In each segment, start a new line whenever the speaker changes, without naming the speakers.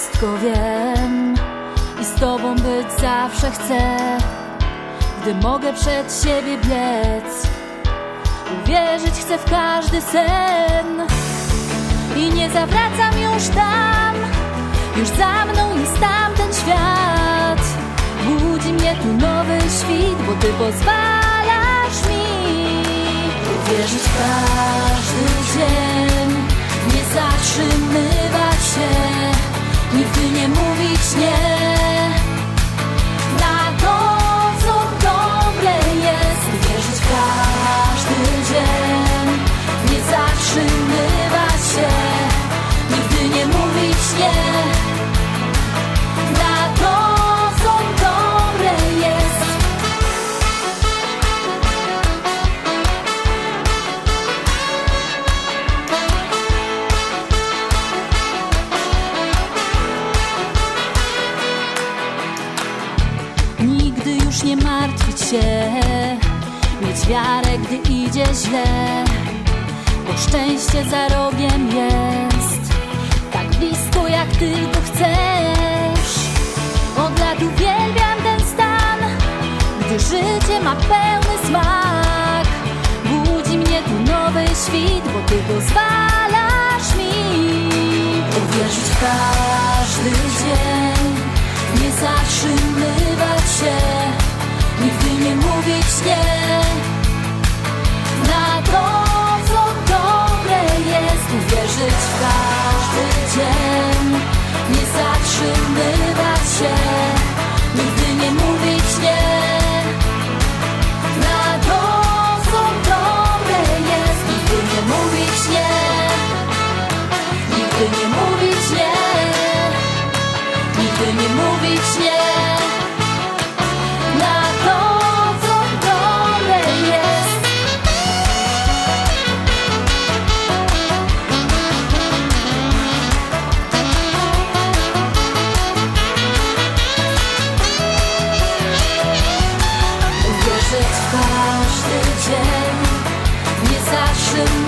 wszystko wiem i z tobą być zawsze chcę. Gdy mogę przed siebie biec, uwierzyć chcę w każdy sen i nie zawracam już tam. Już za mną jest tamten świat. Budzi mnie tu nowy świt, bo ty pozwalasz mi uwierzyć w każdy dzień, nie zatrzymywać się, nigdy nie mówić nie. Martwić się, mieć wiarę, gdy idzie źle, bo szczęście za rogiem jest, tak blisko jak tylko chcesz. Od lat uwielbiam ten stan, gdy życie ma pełny smak. Budzi mnie tu nowy świt, bo ty pozwalasz mi uwierzyć w każdy dzień, nie zatrzymywać się, Nigdy nie mówić nie. Na to, co dobre jest Uwierzyć w każdy dzień. Nie zatrzymywać się. Nigdy nie mówić nie. Na to, co dobre jest. Nigdy nie mówić nie. Nigdy nie mówić nie. Nigdy nie mówić nie.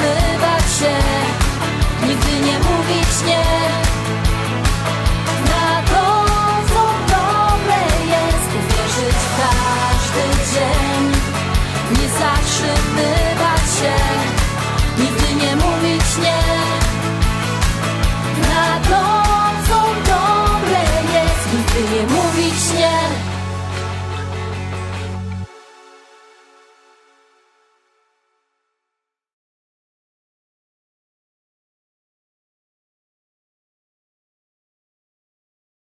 zatrzymywać się. Nigdy nie mówić nie. Na to, co dobre jest Uwierzyć w każdy dzień. Nie zatrzymywać się. Nigdy nie mówić nie.